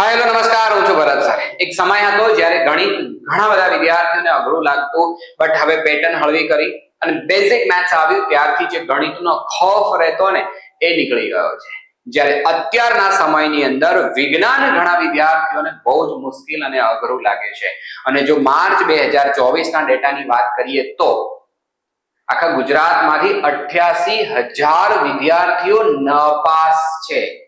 હા, હેલો, નમસ્કાર. હું છું ભરત સર એક સમય હતો જ્યારે ગણિત ઘણા બધા વિદ્યાર્થીઓને અઘરું લાગતું બટ હવે પેટર્ન હળવી કરી અને બેઝિક મેથ્સ આવ્યું. ત્યારથી જે ગણિતનો ખોફ રહેતો ને, એ નીકળી ગયો છે. જ્યારે અત્યારના સમયની અંદર વિજ્ઞાન ઘણા વિદ્યાર્થીઓને બહુ જ મુશ્કેલ અને અઘરું લાગે છે. અને જો માર્ચ બે હજાર ચોવીસના ડેટાની વાત કરીએ તો, આખા ગુજરાતમાંથી અઠ્યાસી હજાર વિદ્યાર્થીઓ નપાસ છે.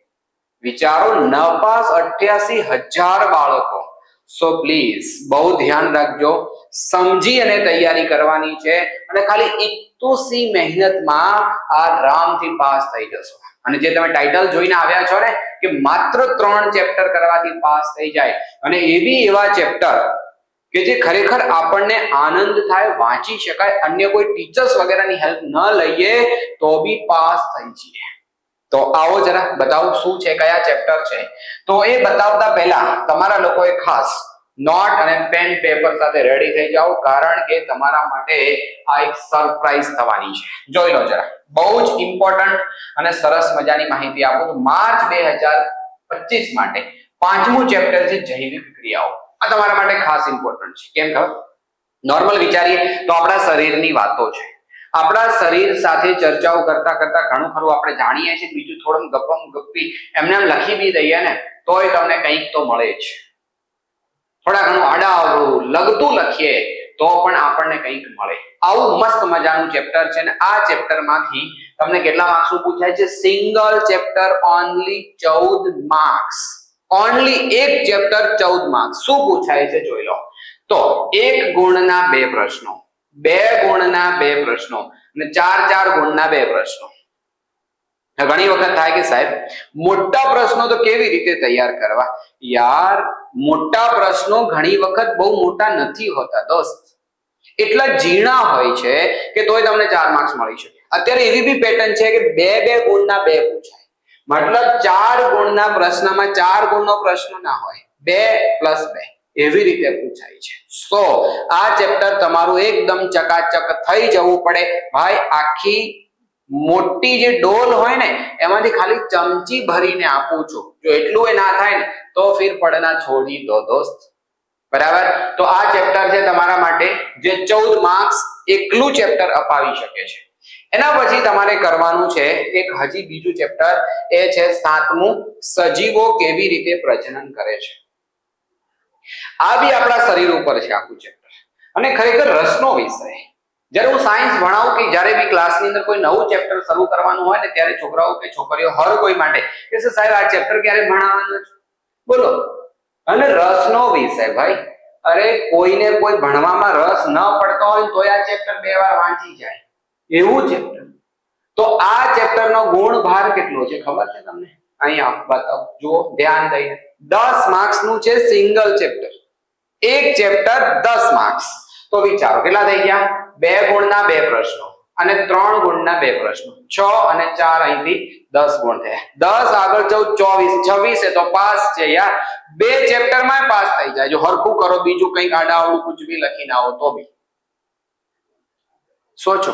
વિચારો નપાસ અઠ્યાસી હજાર બાળકો. સો પ્લીઝ બહુ ધ્યાન રાખજો. સમજી અને તૈયારી કરવાની છે અને ખાલી ઇતુસી મહેનતમાં આ રામથી પાસ થઈ જશો. અને જે તમે ટાઇટલ જોઈને આવ્યા છો ને, કે માત્ર ત્રણ ચેપ્ટર કરવાથી પાસ થઈ જાય. અને એવી એવા ચેપ્ટર કે જે ખરેખર આપણને આનંદ થાય, વાંચી શકાય, અન્ય કોઈ ટીચર્સ વગેરેની હેલ્પ ન લઈએ, તો બી પાસ થઈ જઈએ. તો આવો જરા બતાવો શું છે, કયા ચેપ્ટર છે. તો એ બતાવતા પહેલા તમારા લોકોએ ખાસ નોટ અને પેન પેપર સાથે રેડી થઈ જાઓ, કારણ કે તમારા માટે આ એક સરપ્રાઈઝ થવાની છે. જોઈ લો જરા. બહુ જ ઇમ્પોર્ટન્ટ અને સરસ મજાની માહિતી આપું છું. માર્ચ બે હજાર પચીસ માટે પાંચમું ચેપ્ટર છે જૈવિક ક્રિયાઓ. આ તમારા માટે ખાસ ઇમ્પોર્ટન્ટ છે. કેમ ખબર? નોર્મલ વિચારીએ તો આપણા શરીરની વાતો છે. આપણા શરીર સાથે ચર્ચાઓ કરતા કરતા ઘણું ખરું આપણે જાણીએ છીએ, બીજું થોડું ગપમ ગપ્પી, એમને એમ લખી બી દઈએ ને, તોય તમને કંઈક તો મળે જ. થોડા ઘણું આડાઅવળું, લગતું લખીએ, તો પણ આપણને કંઈક મળે. આવું મસ્ત મજાનું ચેપ્ટર છે ને, આ ચેપ્ટરમાંથી તમને કેટલા માર્ક્સ પૂછાય છે? સિંગલ ચેપ્ટર ઓનલી ચૌદ માર્ક્સ. ઓનલી એક ચેપ્ટર, ચૌદ માર્ક્સ. શું પૂછાય છે જોઈ લો. તો એક ગુણના બે પ્રશ્નો. બે ગુણના બે પ્રશ્નો અને ચાર ચાર ગુણના બે પ્રશ્નો. ઘણી વખત થાય કે સાહેબ, મોટા પ્રશ્નો તો કેવી રીતે તૈયાર કરવા? યાર, મોટા પ્રશ્નો ઘણી વખત બહુ મોટા નથી હોતા, દોસ્ત. એટલા ઝીણા હોય છે કે તોય તમને ચાર માર્ક્સ મળી શકે. અત્યારે એવી બી પેટર્ન છે કે બે બે ગુણના બે પૂછાય. મતલબ ચાર ગુણના પ્રશ્નમાં ચાર ગુણનો પ્રશ્ન ના હોય. બે પ્લસ બે. એવી રીતે પૂછાય છે. સો આ ચેપ્ટર તમારું એકદમ ચકાચક થઈ જવું પડે. ભાઈ, આખી મોટી જે ડોલ હોય ને, એમાંથી ખાલી ચમચી ભરીને આપું છું. જો એટલું એ ના થાય ને, તો ફિર પડના છોડી દો દોસ્ત. બરાબર? તો આ ચેપ્ટર છે તમારા માટે જે ચૌદ માર્ક્સ એકલું ચેપ્ટર અપાવી શકે છે. એના પછી તમારે કરવાનું છે, એક હજી બીજું ચેપ્ટર એ છે સાતમું સજીવો કેવી રીતે પ્રજનન કરે છે. આ બી આપણા શરીર ઉપર છે આખું ચેપ્ટર અને ખરેખર રસનો વિષય. જ્યારે હું સાયન્સ ભણાવું કે જ્યારે બી ક્લાસની અંદર કોઈ નવું ચેપ્ટર શરૂ કરવાનું હોય ને ત્યારે છોકરાઓ કે છોકરીઓ હર કોઈ માટે કે સાહેબ, આ ચેપ્ટર ક્યારે ભણાવવાનું છે? બોલો. અને રસનો વિષય, ભાઈ. અરે, કોઈને કોઈ ભણવામાં રસ ન પડતો હોય તો આ ચેપ્ટર બે વાર વાંચી જાય. એવું ચેપ્ટર તો આ ચેપ્ટરનો ગુણ ભાર કેટલો છે ખબર છે તમને? અહીંયા બતાવો. જુઓ, ધ્યાન દઈને. દસ માર્ક્સનું છે સિંગલ ચેપ્ટર એક ચેપ્ટર દસ માર્ક્સ તો વિચારો, કેટલા થઈ ગયા? બે ગુણના બે પ્રશ્નો અને ત્રણ ગુણના બે પ્રશ્નો. છ અને ચાર અહીંથી દસ ગુણ થયા. દસ આગળ ચૌદ ચોવીસ. છવ્વીસ તો પાસ છે યાર. બે ચેપ્ટરમાં પાસ થઈ જાય. જો હરખું કરો, બીજું કંઈક આડાવડું કુછ બી લખીને આવો તો બી. સોચો.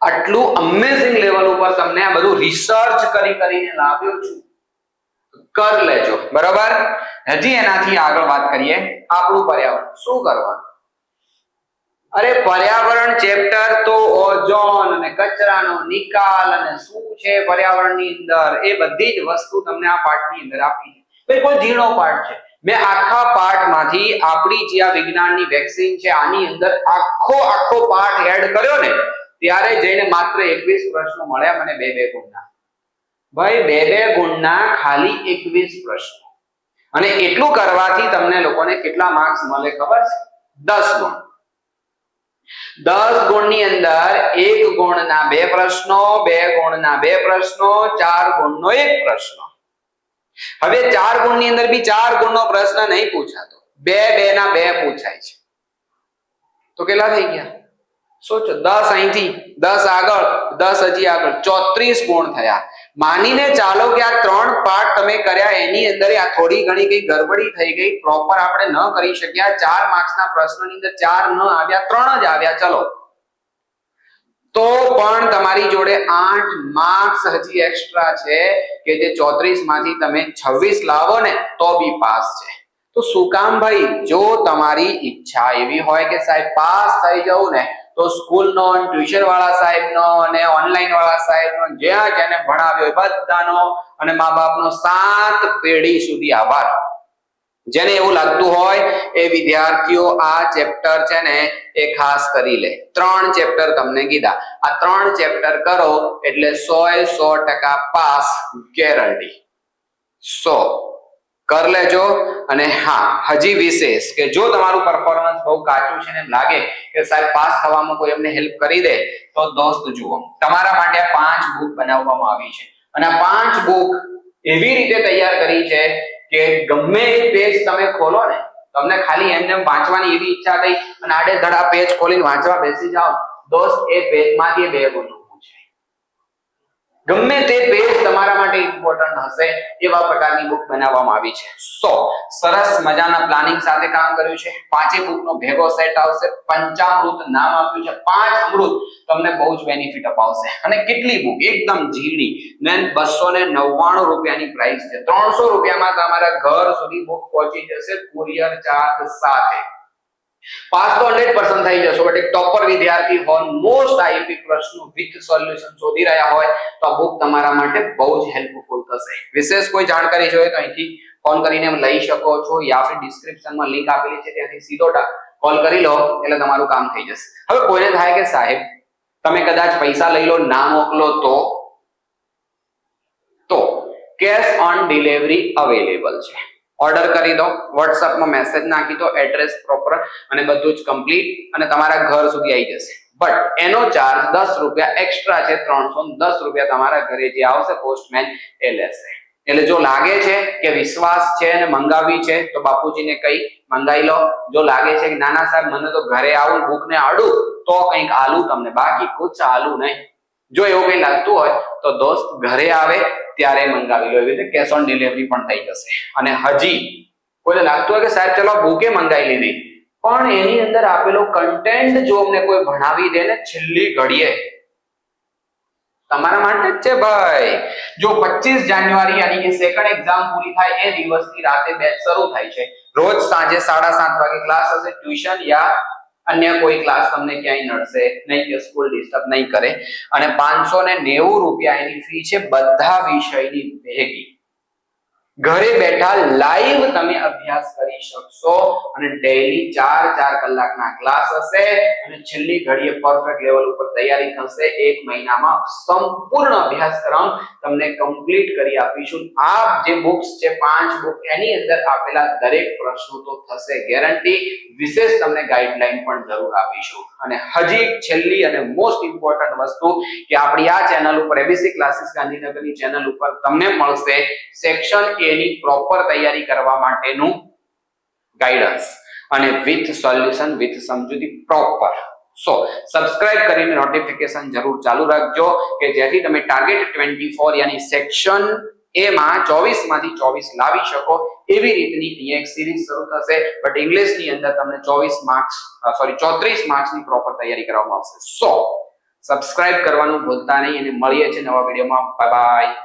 આટલું અમેઝિંગ લેવલ ઉપર તમને આ બધું રિસર્ચ કરી કરીને લાવ્યો છું. કર લેજો. બરોબર? હજી એનાથી આગળ વાત કરીએ. આપણું પર્યાવરણ શું કરવાનું? અરે પર્યાવરણ ચેપ્ટર તો ઓઝોન અને કચરાનો નિકાલ અને શું છે પર્યાવરણની અંદર? એ બધી જ વસ્તુ તમને આ પાઠની અંદર આપી છે. કોઈ ઝીણો પાઠ છે. મેં આખા પાઠમાંથી આપણી જે આ વિજ્ઞાનની વેક્સિન છે, આની અંદર આખો આખો પાઠ એડ કર્યો ને, ત્યારે જઈને માત્ર 21 પ્રશ્નો મળ્યા મને બે બે ગુણના. ભાઈ, બે બે ગુણના ખાલી 21 પ્રશ્નો. અને એટલું કરવાથી તમને લોકોને કેટલા માર્ક્સ મળે ખબર છે? દસ ગુણ. દસ ગુણની અંદર એક ગુણના બે પ્રશ્નો, બે ગુણના બે પ્રશ્નો, ચાર ગુણનો એક પ્રશ્ન. હવે ચાર ગુણની અંદર બી ચાર ગુણનો પ્રશ્ન નહીં પૂછાતો. બે બે ના બે પૂછાય છે. તો કેટલા થઈ ગયા? સોચો, દસ અહીંથી, દસ આગળ, દસ હજી આગળ, ચોત્રીસ ગુણ થયા. માનીને ચાલો કે આ ત્રણ પાઠ તમે કર્યા, એની અંદર આ થોડી ઘણી કઈ ગરબડી થઈ ગઈ. પ્રોપર આપણે ન કરી શક્યા. ચાર માર્ક્સના પ્રશ્નની અંદર ચાર ન આવ્યા, ત્રણ જ આવ્યા. ચલો. તો પણ તમારી જોડે આઠ માર્ક્સ હજી એક્સ્ટ્રા છે કે જે ચોત્રીસમાંથી તમે છવ્વીસ લાવો ને, તો બી પાસ છે. તો શું કામ ભાઈ? જો તમારી ઈચ્છા એવી હોય કે સાહેબ, પાસ થઈ જવું ને તો સ્કૂલનો ટ્યુશન વાળા સાહેબનો અને ઓનલાઈન વાળા સાહેબનો જ્યાં જેને ભણાવ્યો બધાનો અને મા બાપનો સાત પેઢી સુધી આભાર. જેને એવું લાગતું હોય એ વિદ્યાર્થીઓ આ ચેપ્ટર છે ને એ ખાસ કરી લે. ત્રણ ચેપ્ટર તમને કીધા. આ ત્રણ ચેપ્ટર કરો એટલે સો એ સો ટકા પાસ ગેરંટી. સો. કર લેજો. અને હા, હજી વિશેષ કે જો તમારું પરફોર્મન્સ બહુ કાચું છે ને લાગે કે સાહેબ પાસ થવામાં કોઈ એમને હેલ્પ કરી દે, તો દોસ્ત જુઓ. તમારા માટે પાંચ બુક બનાવવામાં આવી છે. અને પાંચ બુક એવી રીતે તૈયાર કરી છે કે ગમે એ પેજ તમે ખોલો ને, તમને ખાલી એમને વાંચવાની એવી ઈચ્છા થઈ અને આડે ધડા પેજ ખોલીને વાંચવા બેસી જાઓ. દોસ્ત, એ પેજમાંથી બે છે ગમે તે પેજ તમારા માટે ઇમ્પોર્ટન્ટ હશે એવા પ્રકારની બુક બનાવવામાં આવી છે. સો સરસ મજાના પ્લાનિંગ સાથે કામ કર્યું છે. પાંચે બુકનો ભેગો સેટ આવશે. પંચામૃત નામ આપ્યું છે. પાંચ અમૃત તમને બહુ જ બેનિફિટ અપાવશે. અને કેટલી બુક એકદમ ઝીણી. ને બસો ને નવ્વાણું રૂપિયાની પ્રાઇસ છે. ત્રણસો રૂપિયામાં તમારા ઘર સુધી બુક પહોંચી જશે. કુરિયર ચાર્જ સાથે. પાસ તો હંડ્રેડ પર્સન્ટ થઈ જશો બટ એક ટોપર વિદ્યાર્થી હોન મોસ્ટ આઈપી પ્રશ્નો વિથ સોલ્યુશન શોધી રહ્યા હોય, તો આ બુક તમારા માટે બહુ જ હેલ્પફુલ થશે. વિશેષ કોઈ જાણકારી જોઈએ તો અહીંથી ફોન કરીને લઈ શકો છો. યા ફિર ડિસ્ક્રિપ્શનમાં લિંક આપેલી છે, ત્યાંથી સીધો કોલ કરી લો, એટલે તમારું કામ થઈ જશે. હવે કોઈને થાય કે સાહેબ, તમે કદાચ પૈસા લઈ લો, ના મોકલો તો? તો કેશ ઓન ડિલિવરી અવેલેબલ છે. ઓર્ડર કરી દો, વોટ્સઅપમાં મેસેજ નાખી દો, એડ્રેસ પ્રોપર અને બધું જ કમ્પ્લીટ અને તમારા ઘર સુધી આવી જશે. બટ એનો ચાર્જ દસ રૂપિયા એક્સ્ટ્રા છે, ત્રણસો દસ રૂપિયા તમારા ઘરે જે આવશે પોસ્ટમેન એ લેશે. એટલે જો લાગે છે કે વિશ્વાસ છે અને મંગાવી છે, તો બાપુજીને કઈ મંગાવી લો. જો લાગે છે કે નાના સાહેબ, મને તો ઘરે આવું બુક ને આડું, તો કંઈક આલું તમને. બાકી કુછ આલું નહીં. જો એવું કંઈ લાગતું હોય, તો દોસ્ત ઘરે આવે, ત્યારે મંગાવી લો. એવી રીતે કેશ ઓન ડિલિવરી પણ થઈ જશે. અને હજી કોઈને લાગતું હોય કે સાહેબ, ચલો બુકે મંગાવી લીધી. પણ એની અંદર આપેલો કન્ટેન્ટ જો અમને કોઈ ભણાવી દે ને, છેલ્લી ઘડીએ. તમારા માટે જ છે ભાઈ. જો 25 જાન્યુઆરી યાની કે સેકન્ડ એક્ઝામ પૂરી થાય, એ દિવસથી રાતે બેચ શરૂ થાય છે. રોજ સાંજે 7:30 વાગે ક્લાસ હશે ટ્યુશન યા અન્ય કોઈ ક્લાસ તમને ક્યાંય નડશે નહીં કે સ્કૂલ ડિસ્ટર્બ નહીં કરે. અને પાંચસો ને નેવું રૂપિયા એની ફી છે બધા વિષયની ભેગી. ઘરે બેઠા લાઈવ તમે અભ્યાસ કરી શકશો અને ડેઈલી ચાર ચાર કલાકના ક્લાસ હશે અને છેલ્લી ઘડીએ પરફેક્ટ લેવલ ઉપર તૈયારી થશે. એક મહિનામાં સંપૂર્ણ અભ્યાસક્રમ તમને કમ્પ્લીટ કરી આપીશું. આ જે બુક્સ છે, પાંચ બુક એની અંદર આપેલા દરેક પ્રશ્નો તો થશે ગેરંટી વિશેષ તમને ગાઈડલાઈન પણ જરૂર આપીશું. અને હજી છેલ્લી અને મોસ્ટ ઇમ્પોર્ટન્ટ વસ્તુ કે આપણી આ ચેનલ ઉપર એબીસી ક્લાસીસ ગાંધીનગરની ચેનલ ઉપર તમને મળશે સેક્શન એ એની પ્રોપર તૈયારી કરવા માટેનું ગાઈડન્સ અને વિથ સોલ્યુશન વિથ સમજૂતી પ્રોપર સો સબસ્ક્રાઇબ કરીને નોટિફિકેશન જરૂર ચાલુ રાખજો કે જેથી તમે ટાર્ગેટ 24 યાની સેક્શન એમાં ચોવીસ 24 માંથી 24 લાવી શકો એવી રીતની એક સિરીઝ શરૂ થશે. બટ ઇંગ્લિશની અંદર તમને 24 માર્ક્સ સોરી ચોત્રીસ માર્ક્સની પ્રોપર તૈયારી કરવામાં આવશે. સો સબસ્ક્રાઇબ કરવાનું ભૂલતા નહીં અને મળીએ છીએ નવા વિડીયોમાં બાય બાય